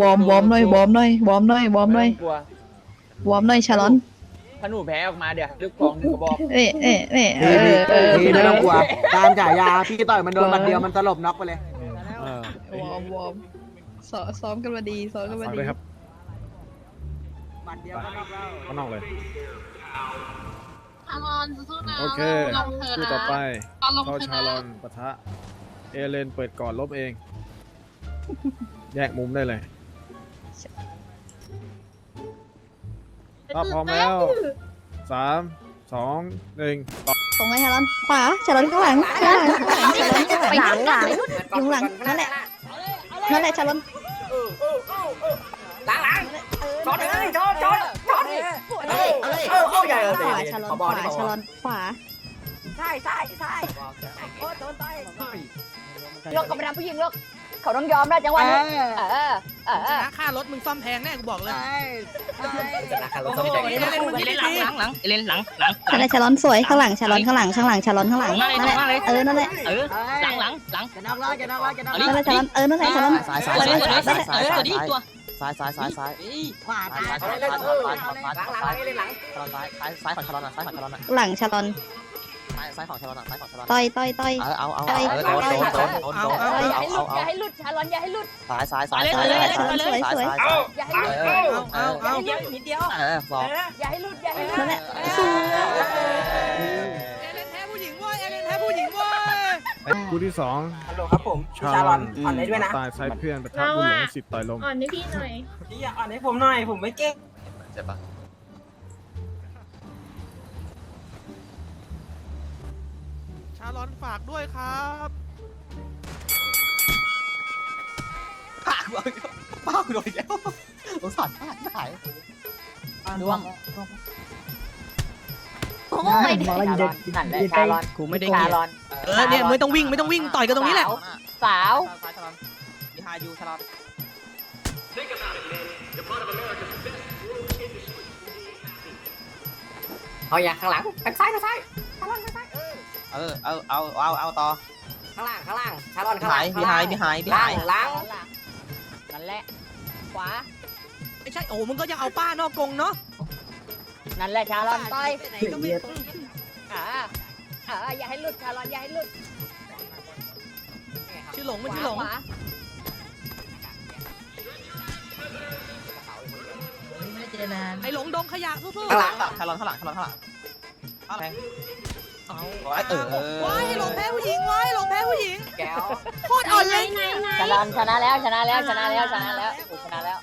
วอร์มวอร์มหน่อยวอร์มหน่อยวอร์มหน่อยวอร์มหน่อยกลัววอร์มหน่อยชาลอนถ้าหนูแพ้ออกมาเดี๋ยวลูกกองหนึ่งกระบอกเอ๊ะเอ๊ะเอ๊ะเอพี่อเออพี่ไม่ต้องกลัวตามฉายาพี่ต่อยมันโดนบัดเดียวมันสลบน็อกไปเลยเออวอร์มวอร์มซ้อมซ้อมกันมาดีซ้อมกันมาฟังดีด้วยครับบัดเดียวก็น็อกแล้ว ข้างนอกเลย ชาลอนสู้ๆนะโอเคลงเธอคู่นะต่อไปตอนลงเข้าเธอชาลอนะนปะทะ เอเลนเปิดก่อนลบเอง แยกมุมได้เลย ถ้าพร้อมแล้วสามสองหนึ่งต่อตรงไหนชาลอนขวาชาลอนข้างหลังข้างหลังข้างหลังชาลอนข้างหลังหลังหลังอยู่หลังนั่นแหละนั่นแหละชาลอนหลังหลังจอดเลยจอดจอดจอดเลยเออเออเออเข้าใหญ่เลยขวาชาลอนขวาชาลอนขวาใช่ใช่ใช่โอ้โดนต่อยยกกับไปทำผู้หญิงลูก เขาต้องยอมได้จังหวะนี้เออเออชนะค่ารถมึงซ่อมแพงแน่กูบอกเลยโอ้โห เอเลนมึงคิดดี หลังหลังเอเลนหลังหลังนั่นแหละชาลอนสวยข้างหลังชาลอนข้างหลังข้างหลังชาลอนข้างหลังนั่นแหละเออนั่นแหละเออหลังหลังหลัง จะน็อกแล้วจะน็อกแล้วจะน็อกนั่นแหละชาลอนเออนั่นแหละชาลอนซ้ายสซ้าวยยซ้ายสวยซ้ายสวยซ้ายตัวนี้ตัวซ้ายซ้ายซ้ายซ้ายขวาตายซ้ายหลัซ้ายงซ้ายหลังหลังเล่นหลังซ้ายซ้ายซ้ายของชาลอนซ้ายของชาลอนหลังชาลอนซ้าย ซ้ายของชาลอนซ้ายของชาลอนต่อยต่อยต่อย เออเอาเอาเอาโดนโดนโดนโดนโดนอย่าเอาให้หลุเอาดอย่าให้หลุดชาลอนอย่าให้หลุดซ้ายซ้ายซ้ายเอซ้ายอซ้ายสวยสวยซ้ายซ้ายอย่าให้หลุดเออเอาเอาเอานิดเดียวนิดเดียวเออสองอย่าให้หลุดอย่าให้หลุนั่ดนแหละสวยเอเลนแพ้ผู้หญิงเว้ยเอเลนแพ้ผู้หญิงเว้ยคู่ที่สองฮัลโหลครับผมชาชาลลออนนอ่อนเลยด้วยนะตายซ้ายเพื่อนปะทะบุญหลงสิทธิ์ต่อยลมอ่อนให้พี่หน่อยพี่อ่อนให้ผมหน่อยผมไม่เก่งเจ็บปะาลอนฝากด้วยครับป้ากูป้ากูโดนอีกแล้วสงสารป้าที่หายดวงโอ้ยชาลอนนั่นแหละชาลอนกูไม่ได้ชาเงี้ยลอนเออเนี่ยไม่ต้องวิ่งไม่ต้องวิ่งต่อยกันตรงนี้แหละสาวซ้ายชาลอนมีฮายูชาลอนเอาอย่างข้างหลังทางซ้ายทางซ้ายข้างล่างข้างซ้าย เออเอาเอาเอาเอาต่อข้างล่างข้างล่างชาลอนข้างล่างพี่หายพี่หายพี่ล่าหางยล่างนั่นแหละ ขวา ไม่ใช่โอ้มึงก็ยังเอาป้านอกกรงเนาะนั่นแหละชาลอนต่อยไหนก็ไม่อ่าอ่าอย่าให้หลุดชาลอนอย่าให้หลุดชื่อหลงมันขชื่อหลวางขวาไอ้หลงดงขยะสู้ข้างหลังชาลอนข้างหลังชาลอนข้างหลังข้างหลัง ๆเอาร้อยเออว้ายหลงแพ้ผู้หญิงว้ายหลงแพ้ผู้หญิงแก้วโคตรอ่อนเลยชาลอนชนะแล้วชนะแล้วชนะแล้วชนะแล้วโอ้ชนะแล้ว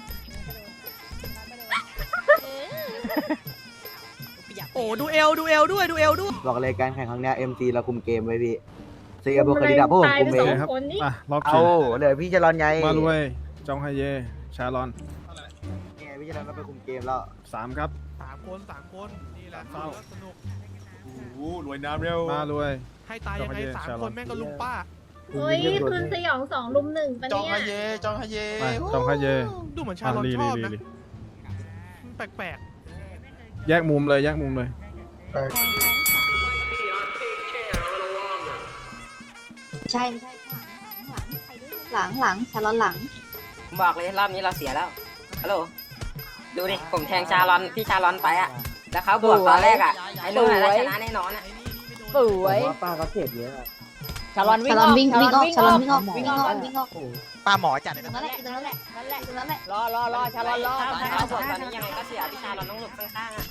โอ้ดูเอลดูเอลด้วยดูเอลด้วยบอกเลยการแข่งครั้งนี้ MC เราคุมเกมไว้พี่เซียบุคลิกาพวกผมคุมเองครับอะรอบเอางเดี๋ยวพี่จะรอนไงมารวยจองไฮเยชาลอนเนี่ยพี่จะรอนเราไปคุมเกมแล้วสามครับสามคนสามคนนี่แหละสนุก รวยน้ำเร็วมารวย ให้ตายยังไงสามคนแม่งก็ลุมป้าโอ้ยคืนสยองสองลุมหนึ่งปะเนี่ยไปจองไฮเยดูเหมือนชาอะลอนรีชรีอบรีนะรีแปลกแยกมุมเลยแยกมุมเลยใช่ไม่ใช่หลังหลังชาลอนหลังผมบอกเลยรอบนี้เราเสียแล้วฮัลโหลดูดิผมแทงชาลอนพี่ชาลอนไปอะ แล้วเขาบวกตอนแรกอะไอ้ลูกน่ะชนะแน่นอนๆอะไอ้นี่นี่ไม่โดนสวยป้าเขาเสียเยอะชาลอนวิ่ชางลอนวิ่งอวิ่งอออกชาลอนวิ่งออกวิ่วิ่งงออออกกวิ่งออกป้าหมอจัดเลยตรงนั้นแหละตรงนั้นแหละนั่นแหละตรงนั้นแหละรอรอรอชาลอนรอถ้าเขาบวกตอนนี้ยังไงก็เสียพี่ชาลอนต้องหลบข้างๆอะ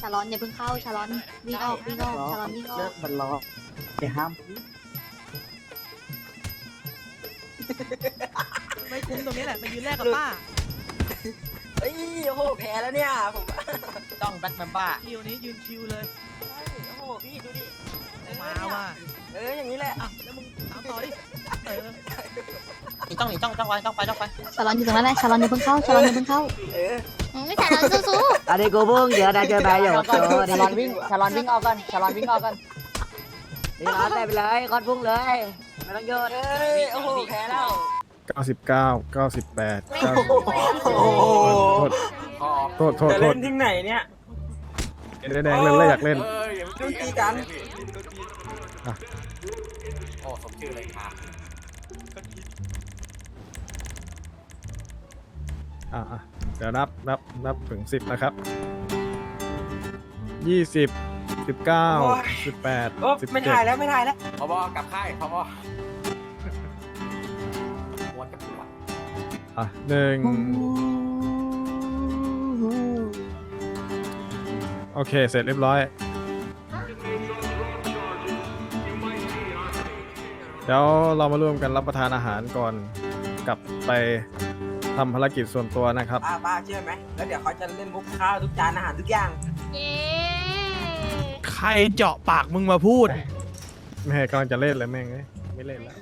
ชาลอนอย่าเพิ่งเข้าชาลอนวิ่งออกวิ่งออกชาลอนวิ่งออกมันรอจะห้ามไม่คุ้มตรงนี้แหละไปยืนแรกกับป้าเอ้ยโอ้โหแพ้แล้วเนี่ยผมต้อง แบ็คแมนบ้าคิวนี้ยืนคิวเลยโอ้โหพี่ดูดิมาว่ะเอออย่างนี้แหละอะแล้วมึงถามต่อดิเออหนีต้องหนีต้องต้องไปต้องไปต้องไปชาลอนอยู่ตรงนั้นแหละชาลอนอย่าเพิ่งเข้าชาลอนอย่าเพิ่งเข้าเออไม่ชาลอนสู้อันนี้กูพุ่งเดี๋ยวได้เจอไปอยู่ชาลอนชาลอนวิ่งชาลอนวิ่งออกกันชาลอนวิ่งออกกันนี่ร้านได้ไปเลยกดพุ่งเลยไม่ต้องโยนเอ้ยโอ้โหแพ้แล้ว99 98โอ้โหโทษโทษจะโทเล่ษนที่ไหนเนี่ย แดงๆเล่นเลยอยากเล่นเอออย่ามาตีกันออะอะเดี๋ยวนับนับนับถึงสิบนะครับยี่สิบสิบเก้าสิบแปดโอ้สิบไม่เจ็ดถ่ายแล้วไม่ถ่ายแล้วพบอกลับค่ายพบปวดกับปวดอะหนึ่ง โอเค เสร็จเรียบร้อย เดี๋ยวเรามาร่วมกันรับประทานอาหารก่อนกลับไปทำภารกิจส่วนตัวนะครับ ป้าป้าเชื่อไหมแล้วเดี๋ยวเขาจะเล่นมุกข้าวทุกจานอาหารทุกอย่างเย้ใครเจาะปากมึงมาพูด แม่กำลังจะเล่นเลยแม่งเอ้ยไม่เล่นแล้ว